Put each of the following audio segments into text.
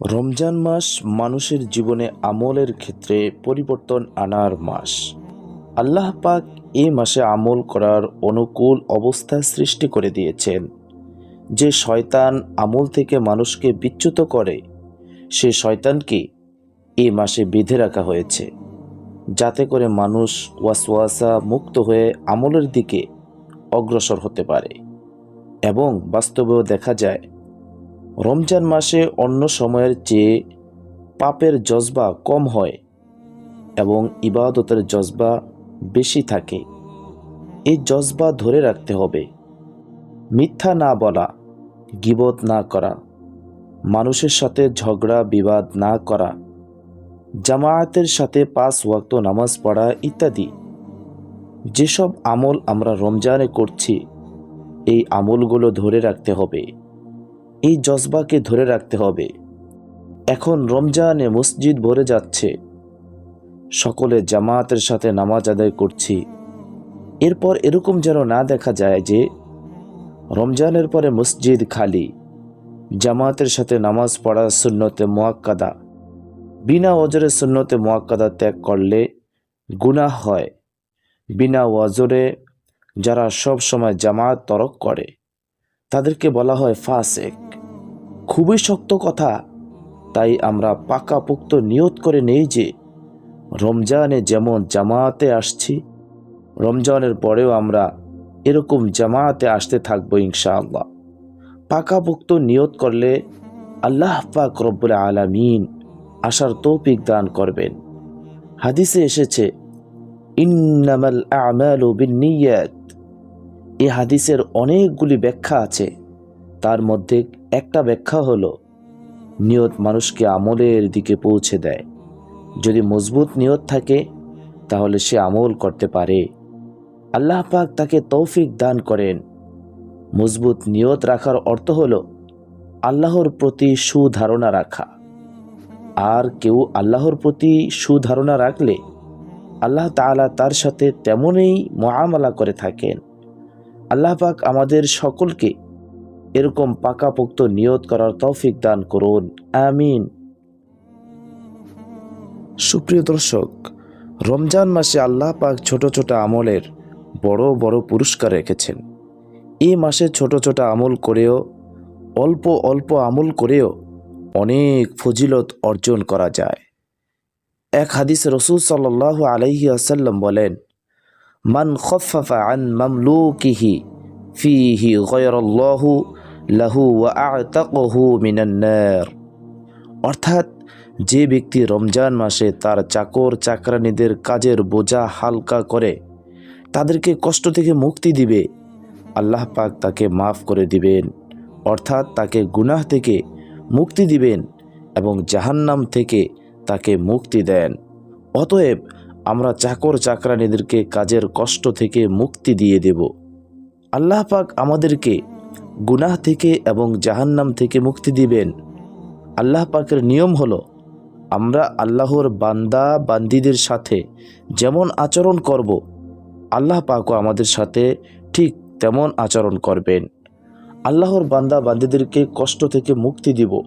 রমজান মাস মানুষের জীবনে আমলের ক্ষেত্রে পরিবর্তন আনার মাস। আল্লাহ পাক এই মাসে আমল করার অনুকূল অবস্থা সৃষ্টি করে দিয়েছেন। যে শয়তান আমল থেকে মানুষকে বিচ্যুত করে, সে শয়তানকে এ মাসে বেঁধে রাখা হয়েছে। যাতে করে মানুষ ওয়াসওয়াসা মুক্ত হয়ে আমলের দিকে অগ্রসর হতে পারে। এবং বাস্তবেও দেখা যায় রমজান মাসে অন্য সময়ের চেয়ে পাপের জজবা কম হয় এবং ইবাদতের জজবা বেশি থাকে। এই জজবা ধরে রাখতে হবে। মিথ্যা না বলা, গিবত না করা, মানুষের সাথে ঝগড়া, বিবাদ না করা, জামায়াতের সাথে পাঁচ ওয়াক্ত নামাজ পড়া ইত্যাদি। যেসব আমল আমরা রমজানে করছি, এই আমলগুলো ধরে রাখতে হবে। এই জজবাকে ধরে রাখতে হবে। এখন রমজানে মসজিদ ভরে যাচ্ছে। সকলে জামায়াতের সাথে নামাজ আদায় করছি। এরপর এরকম যেন না দেখা যায় যে, রমজানের পরে মসজিদ খালি। জামায়াতের সাথে নামাজ পড়া সুন্নতে মোয়াক্কাদা। বিনা ওজরে সুন্নতে মোয়াক্কাদা ত্যাগ করলে গুনাহ হয়। বিনা ওয়াজরে যারা সব সময় জামায়াত তরক করে, তাদেরকে বলা হয় ফাসেক। খুবই শক্ত কথা। তাই আমরা পাকাপোক্ত নিয়ত করে নেই যে, রমজানে যেমন জামাতে আসছি, রমজানের পরেও আমরা এরকম জামাতে আসতে থাকব ইনশাআল্লাহ। পাকাপোক্ত নিয়ত করলে আল্লাহ পাক রব্বুল আলামিন আসার তৌফিক দান করবেন। হাদিসে এসেছে, ইন্নামাল আমালু বিন্নিয়াত এই হাদিসের অনেকগুলি ব্যাখ্যা আছে। তার মধ্যে একটা ব্যাখ্যা হলো, নিয়ত মানুষকে আমলের দিকে পৌঁছে দেয়। যদি মজবুত নিয়ত থাকে, তাহলে সে আমল করতে পারে। আল্লাহ পাক তাকে তৌফিক দান করেন। মজবুত নিয়ত রাখার অর্থ হলো, আল্লাহর প্রতি সুধারণা রাখা। আর কেউ আল্লাহর প্রতি সুধারণা রাখলে, আল্লাহ তাআলা তার সাথে তেমনই মহামালা করে থাকেন। আল্লাহ পাক আমাদের সকলকে এরকম পাকাপোক্ত নিয়ত করার তৌফিক দান করুন। আমিন। সুপ্রিয় দর্শক, রমজান মাসে আল্লাহ পাক ছোট ছোট আমলের বড় বড় পুরস্কার রেখেছেন। এই মাসে ছোট ছোট আমল করেও, অল্প অল্প আমল করেও অনেক ফজিলত অর্জন করা যায়। এক হাদিস রসুল সাল্লাহ আলাইহি আসাল্লাম বলেন, মান খফাফা আন মামলুকিহি ফিহি গয়রল্লাহু লাহু আতাকহু মিনান্নার অর্থাৎ, যে ব্যক্তি রমজান মাসে তার চাকর, চাকরানীদের কাজের বোঝা হালকা করে, তাদেরকে কষ্ট থেকে মুক্তি দিবে, আল্লাহ পাক তাকে মাফ করে দিবেন। অর্থাৎ, তাকে গুনাহ থেকে মুক্তি দিবেন এবং জাহান্নাম থেকে তাকে মুক্তি দেন। অতএব, আমরা চাকর, চাকরানীদেরকে কাজের কষ্ট থেকে মুক্তি দিয়ে দেব। আল্লাহ পাক আমাদেরকে গুনাহ থেকে এবং জাহান্নাম থেকে মুক্তি দিবেন। আল্লাহ পাকের নিয়ম হলো, আমরা আল্লাহর বান্দা বান্দিদের সাথে যেমন আচরণ করব, আল্লাহ পাকও আমাদের সাথে ঠিক তেমন আচরণ করবেন। আল্লাহর বান্দা বান্দিদেরকে কষ্ট থেকে মুক্তি দিব,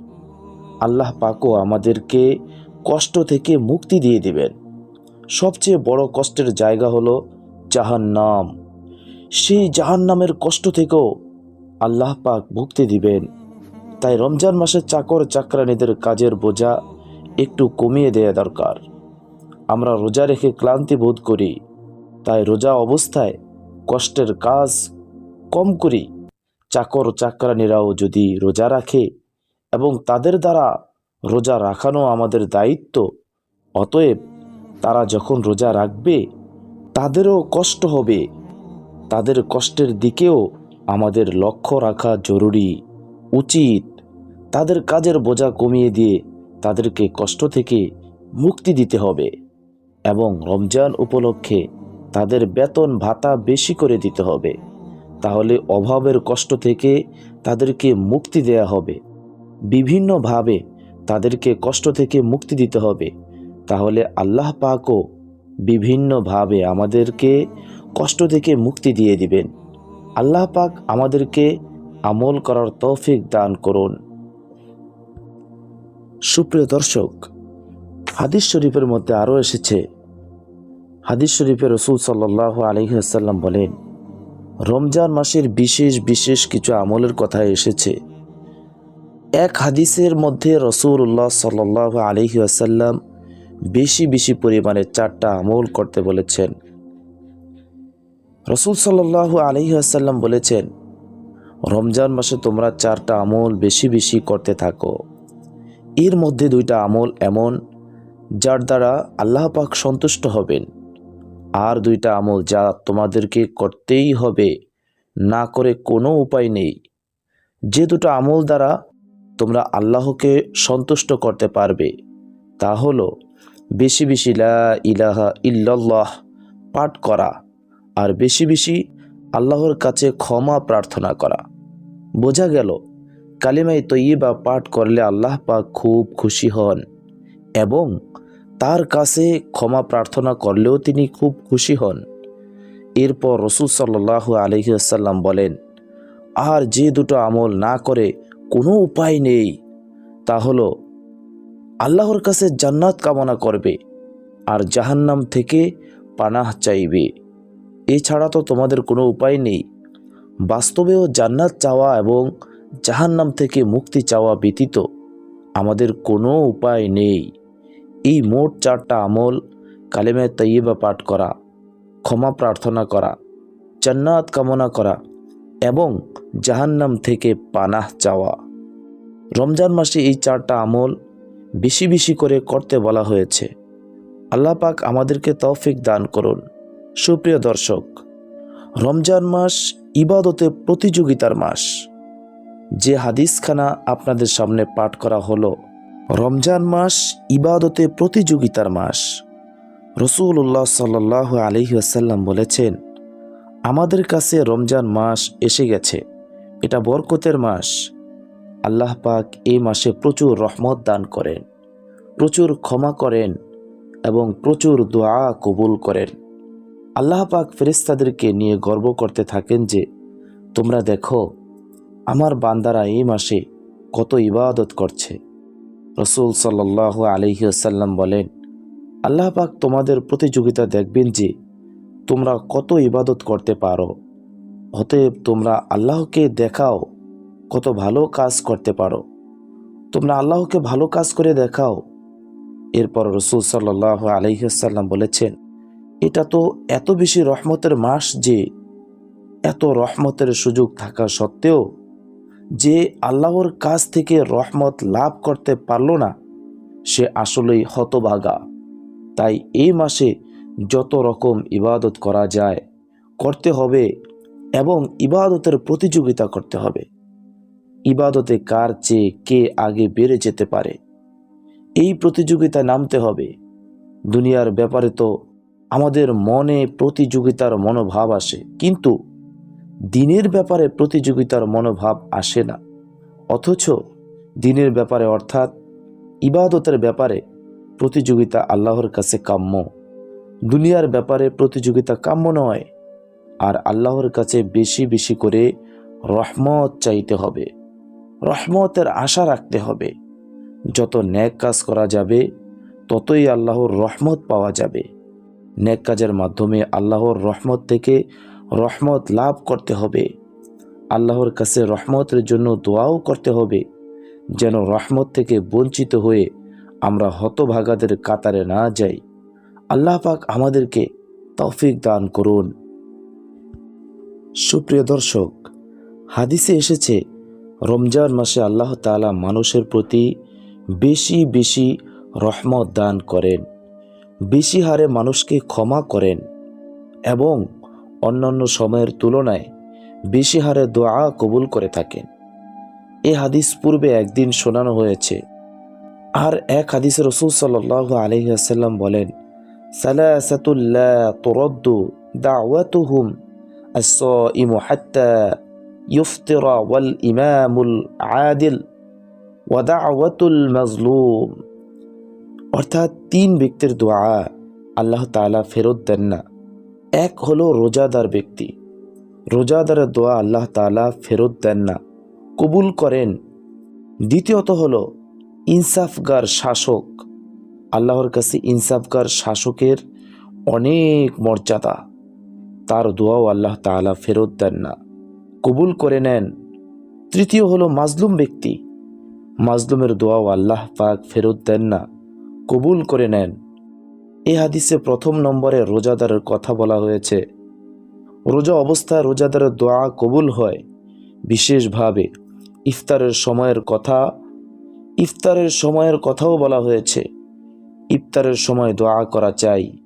আল্লাহ পাকও আমাদেরকে কষ্ট থেকে মুক্তি দিয়ে দিবেন। সবচেয়ে বড় কষ্টের জায়গা হলো জাহান্নাম। সেই জাহান্নামের কষ্ট থেকেও আল্লাহ পাক মুক্তি দিবেন। তাই রমজান মাসে চাকর চাকরানীদের কাজের বোঝা একটু কমিয়ে দেয়া দরকার। আমরা রোজা রেখে ক্লান্তি বোধ করি, তাই রোজা অবস্থায় কষ্টের কাজ কম করি। চাকর চাকরানীরাও যদি রোজা রাখে এবং তাদের দ্বারা রোজা রাখানো আমাদের দায়িত্ব, অতএব তারা যখন রোজা রাখবে, তাদেরও কষ্ট হবে। তাদের কষ্টের দিকেও আমাদের লক্ষ্য রাখা জরুরি, উচিত। তাদের কাজের বোঝা কমিয়ে দিয়ে তাদেরকে কষ্ট থেকে মুক্তি দিতে হবে এবং রমজান উপলক্ষে তাদের বেতন ভাতা বেশি করে দিতে হবে। তাহলে অভাবের কষ্ট থেকে তাদেরকে মুক্তি দেয়া হবে। বিভিন্নভাবে তাদেরকে কষ্ট থেকে মুক্তি দিতে হবে। তাহলে আল্লাহ পাকও বিভিন্নভাবে আমাদেরকে কষ্ট থেকে মুক্তি দিয়ে দিবেন। আল্লাহ পাক আমাদেরকে আমল করার তৌফিক দান করুন। সুপ্রিয় দর্শক, হাদিস শরীফের মধ্যে আরও এসেছে। হাদিস শরীফে রসুল সাল্লাহ আলহিহাসাল্লাম বলেন, রমজান মাসের বিশেষ বিশেষ কিছু আমলের কথা এসেছে। এক হাদিসের মধ্যে রসুল্লাহ সাল্লাহ আলহি আসাল্লাম বেশি বেশি পরিমাণে চারটা আমল করতে বলেছেন। রসুল সাল্লাহ আলহি আসাল্লাম বলেছেন, রমজান মাসে তোমরা চারটা আমল বেশি বেশি করতে থাকো। এর মধ্যে দুইটা আমল এমন, যার দ্বারা আল্লাহ পাক সন্তুষ্ট হবেন। আর দুইটা আমল যা তোমাদেরকে করতেই হবে, না করে কোনো উপায় নেই। যে দুটো আমল দ্বারা তোমরা আল্লাহকে সন্তুষ্ট করতে পারবে, তা হলো, বেশি বেশি লা ইলাহা ইল্লাল্লাহ পাঠ করা আর বেশি বেশি আল্লাহর কাছে ক্ষমা প্রার্থনা করা। বোঝা গেল কালিমাই তৈবা পাঠ করলে আল্লাহ পাক খুব খুশি হন এবং তার কাছে ক্ষমা প্রার্থনা করলেও তিনি খুব খুশি হন। এরপর রসুল সাল্লাহ আলহিহাসাল্লাম বলেন, আর যে দুটো আমল না করে কোনো উপায় নেই, তা হলো, আল্লাহর কাছে জান্নাত কামনা করবে আর জাহান্নাম থেকে পানাহ চাইবে। এছাড়া তো তোমাদের কোনো উপায় নেই। বাস্তবেও জান্নাত চাওয়া এবং জাহান্নাম থেকে মুক্তি চাওয়া ব্যতীত আমাদের কোনো উপায় নেই। এই মোট চারটা আমল কালেমে তৈবা পাঠ করা, ক্ষমা প্রার্থনা করা, জান্নাত কামনা করা এবং জাহান্নাম থেকে পানাহ চাওয়া। রমজান মাসে এই চারটা আমল বেশি বেশি করে করতে বলা হয়েছে। আল্লাহ পাক আমাদেরকে তৌফিক দান করুন। সুপ্রিয় দর্শক, রমজান মাস ইবাদতে প্রতিযোগিতার মাস। যে হাদিসখানা আপনাদের সামনে পাঠ করা হলো, রমজান মাস ইবাদতে প্রতিযোগিতার মাস। রসুল্লাহ সাল্লাহ আলহি আসাল্লাম বলেছেন, আমাদের কাছে রমজান মাস এসে গেছে, এটা বরকতের মাস। আল্লাহ পাক এই মাসে প্রচুর রহমত দান করেন, প্রচুর ক্ষমা করেন এবং প্রচুর দোয়া কবুল করেন। আল্লাহ পাক ফেরিস্তাদেরকে নিয়ে গর্ব করতে থাকেন যে, তোমরা দেখো, আমার বান্দারা এই মাসে কত ইবাদত করছে। রসুল সাল্লাহ আলহিউসাল্লাম বলেন, আল্লাহ পাক তোমাদের প্রতিযোগিতা দেখবেন যে, তোমরা কত ইবাদত করতে পারো। অতএব তোমরা আল্লাহকে দেখাও, কত ভালো কাজ করতে পারো। তোমরা আল্লাহকে ভালো কাজ করে দেখাও। এরপর রসুল সাল্লাহ আলহিহাসাল্লাম বলেছেন এটা তো এত বেশি রহমতের মাস যে এত রহমতের সুযোগ থাকা সত্ত্বেও যে আল্লাহর কাছ থেকে রহমত লাভ করতে পারল না, সে আসলেই হতভাগা তাই এই মাসে যত রকম ইবাদত করা যায়, করতে হবে এবং ইবাদতের প্রতিযোগিতা করতে হবে। ইবাদতে কার চেয়ে কে আগে বেড়ে যেতে পারে? এই প্রতিযোগিতায় নামতে হবে। দুনিয়ার ব্যাপারে তো আমাদের মনে প্রতিযোগিতার মনোভাব আসে, কিন্তু দিনের ব্যাপারে প্রতিযোগিতার মনোভাব আসে না। অথচ দিনের ব্যাপারে অর্থাৎ ইবাদতের ব্যাপারে প্রতিযোগিতা আল্লাহর কাছে কাম্য। দুনিয়ার ব্যাপারে প্রতিযোগিতা কাম্য নয়, আর আল্লাহর কাছে বেশি বেশি করে রহমত চাইতে হবে। রহমতের আশা রাখতে হবে। যত ন্যাক কাজ করা যাবে, ততই আল্লাহর রহমত পাওয়া যাবে। ন্যাক কাজের মাধ্যমে আল্লাহর রহমত থেকে রহমত লাভ করতে হবে। আল্লাহর কাছে রহমতের জন্য দোয়াও করতে হবে, যেন রহমত থেকে বঞ্চিত হয়ে আমরা হতভাগাদের কাতারে না যাই। আল্লাহ পাক আমাদেরকে তৌফিক দান করুন। সুপ্রিয় দর্শক, হাদিসে এসেছে, রমজান মাসে আল্লাহ তাআলা মানুষের প্রতি বেশি বেশি রহমত দান করেন। বেশি হারে মানুষকে ক্ষমা করেন এবং অন্যান্য সময়ের তুলনায় বেশি হারে দোয়া কবুল করে থাকেন এ হাদিস পূর্বে একদিন শোনানো হয়েছে আর এক হাদিসে রসুল সাল্লাহ আলহিহাসাল্লাম বলেন সালাসাতুল্লাহ তুরদ্দু দাওয়াতুহুম الصائم حتى يفطر والإمام العادل ودعوة المظلوم অর্থাৎ তিন ব্যক্তির দোয়া আল্লাহ তাআলা ফেরত দেন না। এক হলো রোজাদার ব্যক্তি। রোজাদারের দোয়া আল্লাহ তাআলা ফেরত দেন না। কবুল করেন। দ্বিতীয়ত হলো ইনসাফগার শাসক। আল্লাহর কাছে ইনসাফগার শাসকের অনেক মর্যাদা। তার দোয়াও আল্লাহ তাআলা ফেরত দেন না। কবুল করে নেন। তৃতীয় হলো মাজলুম ব্যক্তি। মাজলুমের দোয়াও আল্লাহ পাক ফেরত দেন না। কবুল করে নেন। এ হাদিসে প্রথম নম্বরে রোজাদারের কথা বলা হয়েছে। রোজা অবস্থায় রোজাদারের দোয়া কবুল হয়। বিশেষভাবে ইফতারের সময়ের কথা, ইফতারের সময়ের কথাও বলা হয়েছে। ইফতারের সময় দোয়া করা চাই।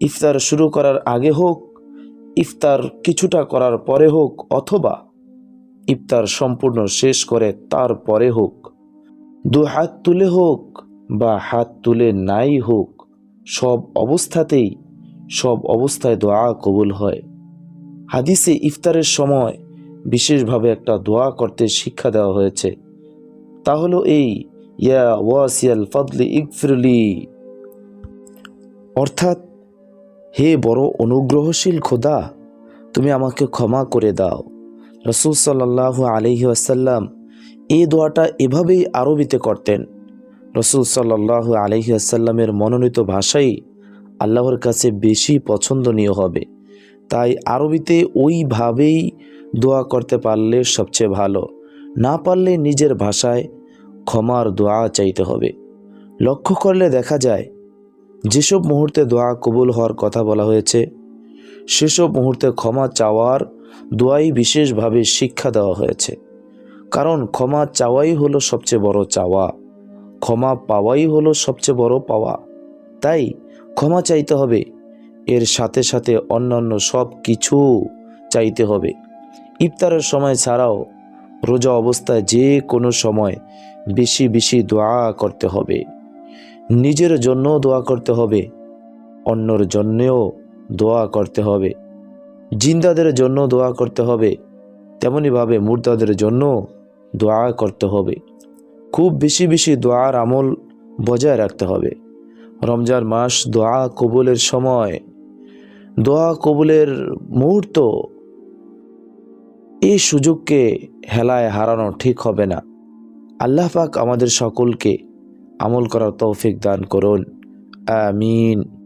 ইফতার শুরু করার আগে হোক, ইফতার কিছুটা করার পরে হোক অথবা ইফতার সম্পূর্ণ শেষ করে তারপরে হোক দু হাত তুলে হোক বা হাত তুলে নাই হোক, সব অবস্থাতেই, সব অবস্থায় দোয়া কবুল হয়। হাদিসে ইফতারের সময় বিশেষভাবে একটা দোয়া করতে শিক্ষা দেওয়া হয়েছে। তা হলো এই, ইয়া ওয়াসিয়াল ফদলি ইকফিরলি অর্থাৎ, হে বড় অনুগ্রহশীল খোদা, তুমি আমাকে ক্ষমা করে দাও। রসুল সাল্লাহ আলহি আসাল্লাম এই দোয়াটা এভাবেই আরবিতে করতেন। রসুল সাল্লাহ আলহিয়াসাল্লামের মনোনীত ভাষাই আল্লাহর কাছে বেশি পছন্দনীয় হবে। তাই আরবিতে ওইভাবেই দোয়া করতে পারলে সবচেয়ে ভালো। না পারলে নিজের ভাষায় ক্ষমার দোয়া চাইতে হবে। লক্ষ্য করলে দেখা যায়, যেসব মুহূর্তে দোয়া কবুল হওয়ার কথা বলা হয়েছে, সেসব মুহূর্তে ক্ষমা চাওয়ার দোয়াই বিশেষভাবে শিক্ষা দেওয়া হয়েছে। কারণ ক্ষমা চাওয়াই হলো সবচেয়ে বড় চাওয়া। ক্ষমা পাওয়াই হলো সবচেয়ে বড় পাওয়া। তাই ক্ষমা চাইতে হবে। এর সাথে সাথে অন্যান্য সব কিছু চাইতে হবে। ইফতারের সময় ছাড়াও রোজা অবস্থায় যে কোনো সময় বেশি বেশি দোয়া করতে হবে। নিজের জন্য দোয়া করতে হবে। অন্যর জন্যেও দোয়া করতে হবে। জিন্দাদের জন্য দোয়া করতে হবে। তেমনইভাবে মুর্দাদের জন্য দোয়া করতে হবে। খুব বেশি বেশি দোয়ার আমল বজায় রাখতে হবে। রমজান মাস দোয়া কবুলের সময়, দোয়া কবুলের মুহূর্ত এই সুযোগকে হেলায় হারানো ঠিক হবে না। আল্লাহ পাক আমাদের সকলকে আমল করার তৌফিক দান করুন। আমিন।